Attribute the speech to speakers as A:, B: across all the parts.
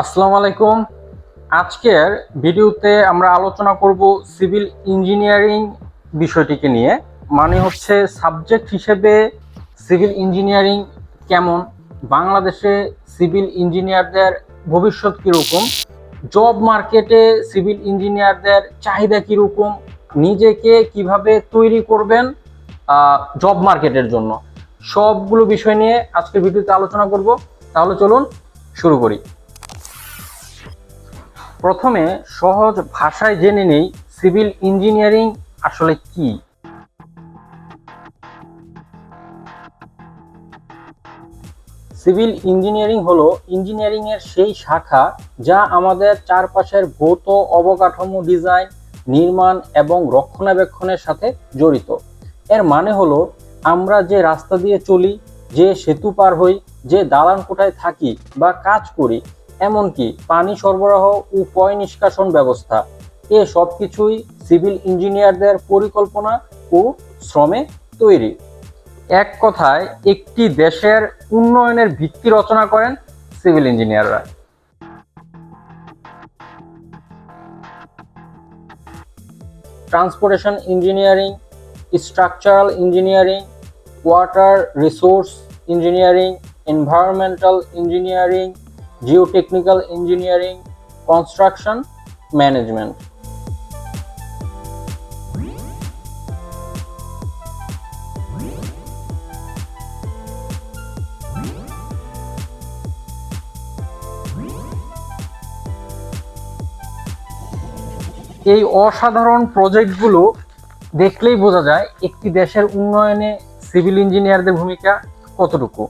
A: আসসালামু আলাইকুম। আজকের ভিডিওতে আমরা আলোচনা করব সিভিল ইঞ্জিনিয়ারিং বিষয়টিকে নিয়ে। মানে হচ্ছে সাবজেক্ট হিসেবে সিভিল ইঞ্জিনিয়ারিং কেমন? বাংলাদেশে সিভিল ইঞ্জিনিয়ারদের ভবিষ্যৎ কীরকম? জব মার্কেটে সিভিল ইঞ্জিনিয়ারদের চাহিদা কীরকম? নিজেকে কীভাবে তৈরি করবেন জব মার্কেটের জন্য? সবগুলো বিষয় নিয়ে আজকের ভিডিওতে আলোচনা করব। তাহলে চলুন শুরু করি। প্রথমে সহজ ভাষায় জেনে নেই সিভিল ইঞ্জিনিয়ারিং আসলে কি। সিভিল ইঞ্জিনিয়ারিং হলো ইঞ্জিনিয়ারিং এর সেই শাখা যা আমাদের চারপাশের ভৌত অবকাঠামো ডিজাইন, নির্মাণ এবং রক্ষণাবেক্ষণের সাথে জড়িত। এর মানে হলো আমরা যে রাস্তা দিয়ে চলি, যে সেতু পার হই, যে দালান কোঠায় থাকি বা কাজ করি এমনকি পানি সরবরাহ ও পয় নিষ্কাশন ব্যবস্থা। এ সব কিছুই সিভিল ইঞ্জিনিয়ারদের পরিকল্পনা ও শ্রমে তৈরি। এক কথায়, একটি দেশের উন্নয়নের ভিত্তি রচনা করেন সিভিল ইঞ্জিনিয়াররা। Transportation engineering, structural engineering, water resource engineering, environmental engineering geotechnical engineering construction management এই অসাধারণ প্রজেক্টগুলো দেখলেই বোঝা যায় একটি দেশের উন্নয়নে সিভিল ইঞ্জিনিয়ারদের ভূমিকা কতটুকু।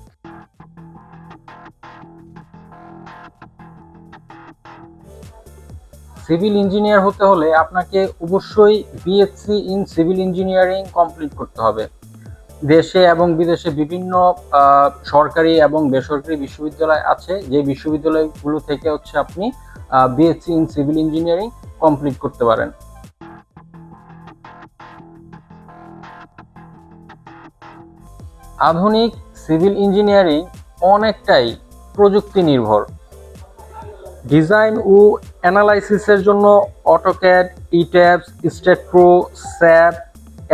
A: সিভিল ইঞ্জিনিয়ার হতে হলে আপনাকে অবশ্যই BSc in civil engineering complete করতে হবে। দেশে এবং বিদেশে বিভিন্ন সরকারি এবং বেসরকারি বিশ্ববিদ্যালয় আছে। যে বিশ্ববিদ্যালয়গুলো থেকে হচ্ছে আপনি BSc in civil engineering complete করতে পারেন। আধুনিক সিভিল ইঞ্জিনিয়ারিং অনেকটাই প্রযুক্তি নির্ভর ডিজাইন ও অ্যানালাইসিসের জন্য AutoCAD ETABS STAAD pro SAP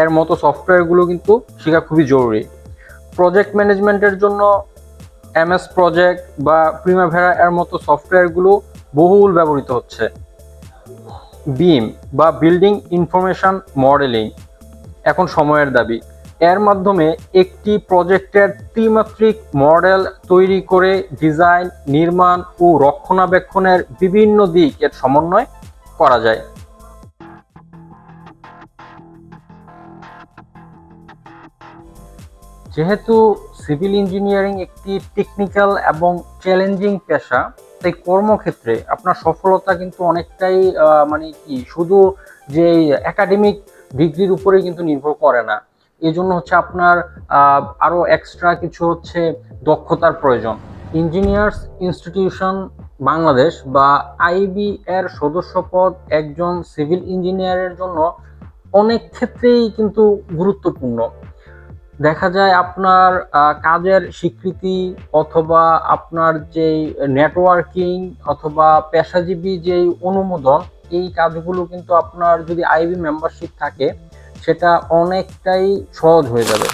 A: এর মতো সফটওয়্যারগুলো কিন্তু শেখা খুবই জরুরি। প্রজেক্ট ম্যানেজমেন্টের জন্য এমএস প্রজেক্ট বা প্রিমাভেরা এর মতো সফটওয়্যারগুলো বহুল ব্যবহৃত হচ্ছে। বিম বা বিল্ডিং ইনফরমেশন মডেলিং এখন সময়ের দাবি। এর মাধ্যমে একটি প্রজেক্টের ত্রিমাত্রিক মডেল তৈরি করে ডিজাইন, নির্মাণ ও রক্ষণাবেক্ষণের বিভিন্ন দিক এর সমন্বয় করা যায়। যেহেতু সিভিল ইঞ্জিনিয়ারিং একটি টেকনিক্যাল এবং চ্যালেঞ্জিং পেশা, তাই কর্মক্ষেত্রে আপনার সফলতা কিন্তু অনেকটাই মানে কি, শুধু যে একাডেমিক ডিগ্রির উপরে কিন্তু নির্ভর করে না। এই জন্য হচ্ছে আপনার আহ, আরও এক্সট্রা কিছু হচ্ছে দক্ষতার প্রয়োজন। ইঞ্জিনিয়ার্স ইনস্টিটিউশন বাংলাদেশ বা আইবি এর সদস্যপদ একজন সিভিল ইঞ্জিনিয়ারের জন্য অনেক ক্ষেত্রেই কিন্তু গুরুত্বপূর্ণ। দেখা যায় আপনার কাজের স্বীকৃতি অথবা আপনার যেই নেটওয়ার্কিং অথবা পেশাজীবী যেই অনুমোদন এই কাজগুলো কিন্তু আপনার যদি আইবি মেম্বারশিপ থাকে সেটা অনেকটাই সহজ হয়ে যাবে।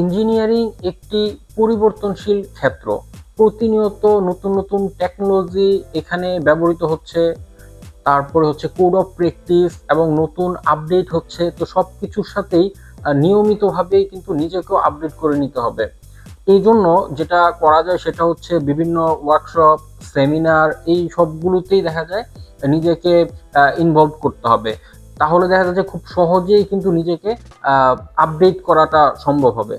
A: ইঞ্জিনিয়ারিং একটি পরিবর্তনশীল ক্ষেত্র। প্রতিনিয়ত নতুন নতুন টেকনোলজি এখানে ব্যবহৃত হচ্ছে। তারপরে হচ্ছে কোড অফ প্র্যাকটিস এবং নতুন আপডেট হচ্ছে। তো সব কিছুর সাথেই নিয়মিতভাবেই কিন্তু নিজেকেও আপডেট করে নিতে হবে। এই জন্য যেটা করা যায় সেটা হচ্ছে বিভিন্ন ওয়ার্কশপ সেমিনার এই সবগুলোতেই দেখা যায়, নিজেকে ইনভলভ করতে হবে। তাহলে দেখা যাচ্ছে খুব সহজেই কিন্তু নিজেকে আপডেট করাটা সম্ভব হবে।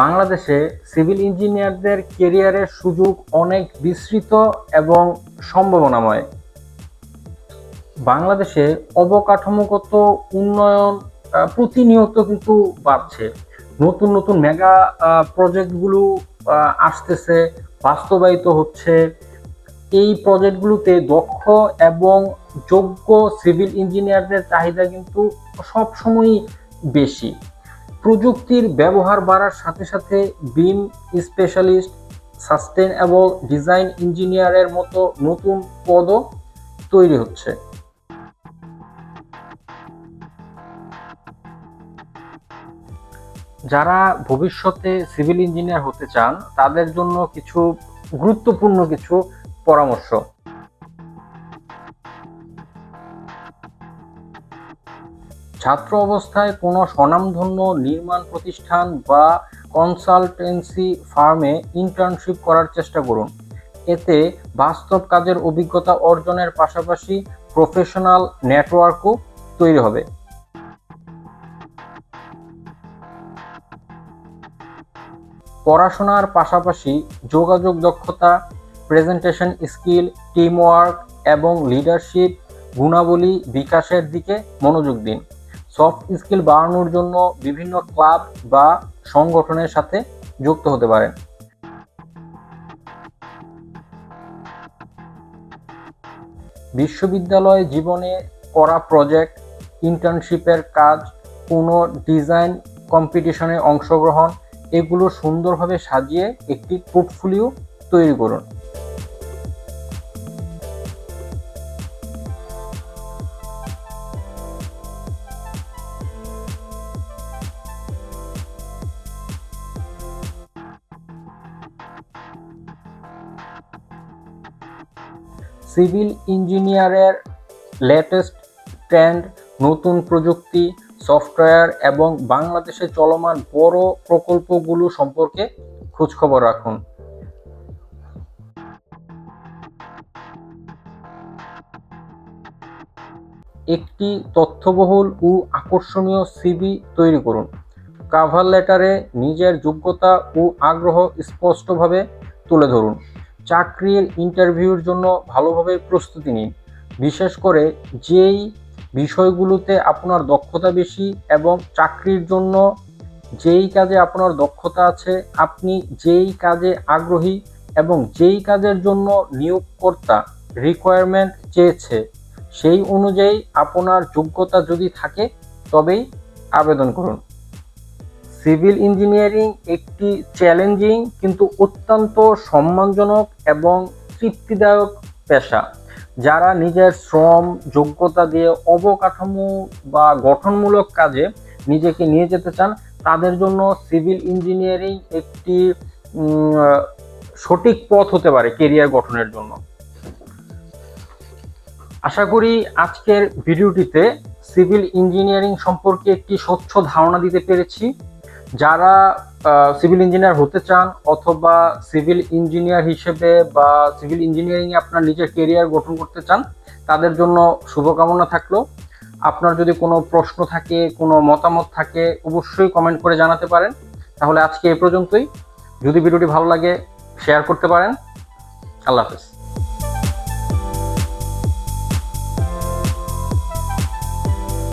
A: বাংলাদেশে সিভিল ইঞ্জিনিয়ারদের কেরিয়ারের সুযোগ অনেক বিস্তৃত এবং সম্ভাবনাময়। বাংলাদেশে অবকাঠামোগত উন্নয়ন প্রতিনিয়ত কিন্তু বাড়ছে। নতুন নতুন মেগা প্রজেক্টগুলো আসতেছে, বাস্তবায়িত হচ্ছে। এই প্রজেক্টগুলোতে দক্ষ এবং যোগ্য সিভিল ইঞ্জিনিয়ারদের চাহিদা কিন্তু সবসময়ই বেশি। প্রযুক্তির ব্যবহার বাড়ার সাথে সাথে বিম স্পেশালিস্ট সাস্টেনেবল ডিজাইন ইঞ্জিনিয়ারের মতো নতুন পদও তৈরি হচ্ছে। যারা ভবিষ্যতে সিভিল ইঞ্জিনিয়ার হতে চান, তাদের জন্য কিছু গুরুত্বপূর্ণ কিছু পরামর্শ। ছাত্র অবস্থায় কোনো স্বনামধন্য নির্মাণ প্রতিষ্ঠান বা কনসালটেন্সি ফার্মে ইন্টার্নশিপ করার চেষ্টা করুন। এতে বাস্তব কাজের অভিজ্ঞতা অর্জনের পাশাপাশি প্রফেশনাল নেটওয়ার্কও তৈরি হবে। পড়াশোনার পাশাপাশি যোগাযোগ দক্ষতা প্রেজেন্টেশন স্কিল টিমওয়ার্ক এবং লিডারশিপ গুণাবলী বিকাশের দিকে মনোযোগ দিন। সফট স্কিল বাড়ানোর জন্য বিভিন্ন ক্লাব বা সংগঠনের সাথে যুক্ত হতে পারেন। বিশ্ববিদ্যালয় জীবনে করা প্রজেক্ট ইন্টার্নশিপের কাজ, কোনো ডিজাইন কম্পিটিশনে অংশগ্রহণ, এগুলো সুন্দরভাবে সাজিয়ে একটি পোর্টফোলিও তৈরি করুন। সিভিল ইঞ্জিনিয়ারের লেটেস্ট ট্রেন্ড নতুন প্রযুক্তি সফটওয়্যার এবং বাংলাদেশে চলমান বড় প্রকল্পগুলো সম্পর্কে খোঁজখবর রাখুন। একটি তথ্যবহুল ও আকর্ষণীয় সিভি তৈরি করুন। কাভার লেটারে নিজের যোগ্যতা ও আগ্রহ স্পষ্টভাবে তুলে ধরুন। চাকরির ইন্টারভিউর জন্য ভালোভাবে প্রস্তুতি নিন। বিশেষ করে যেই বিষয়গুলোতে আপনার দক্ষতা বেশি এবং চাকরির জন্য যেই কাজে আপনার দক্ষতা আছে, আপনি যেই কাজে আগ্রহী এবং যেই কাজের জন্য নিয়োগকর্তা রিকোয়ারমেন্ট চেয়েছে, সেই অনুযায়ী আপনার যোগ্যতা যদি থাকে, তবেই আবেদন করুন। সিভিল ইঞ্জিনিয়ারিং একটি চ্যালেঞ্জিং কিন্তু অত্যন্ত সম্মানজনক এবং তৃপ্তিদায়ক পেশা, যারা নিজের শ্রম, যোগ্যতা দিয়ে অবকাঠামো বা গঠনমূলক কাজে নিজেকে নিয়ে যেতে চান, তাদের জন্য সিভিল ইঞ্জিনিয়ারিং একটি সঠিক পথ হতে পারে কেরিয়ার গঠনের জন্য। আশা করি আজকের ভিডিওটিতে সিভিল ইঞ্জিনিয়ারিং সম্পর্কে একটি স্বচ্ছ ধারণা দিতে পেরেছি। যারা সিভিল ইঞ্জিনিয়ার হতে চান অথবা সিভিল ইঞ্জিনিয়ার হিসেবে বা সিভিল ইঞ্জিনিয়ারিং এ আপনার নিজের কেরিয়ার গঠন করতে চান, তাদের জন্য শুভকামনা থাকল। আপনার যদি কোনো প্রশ্ন থাকে, কোনো মতামত থাকে, অবশ্যই কমেন্ট করে জানাতে পারেন। তাহলে আজকে এ পর্যন্তই। যদি ভিডিওটি ভালো লাগে শেয়ার করতে পারেন। আল্লাহ হাফেজ।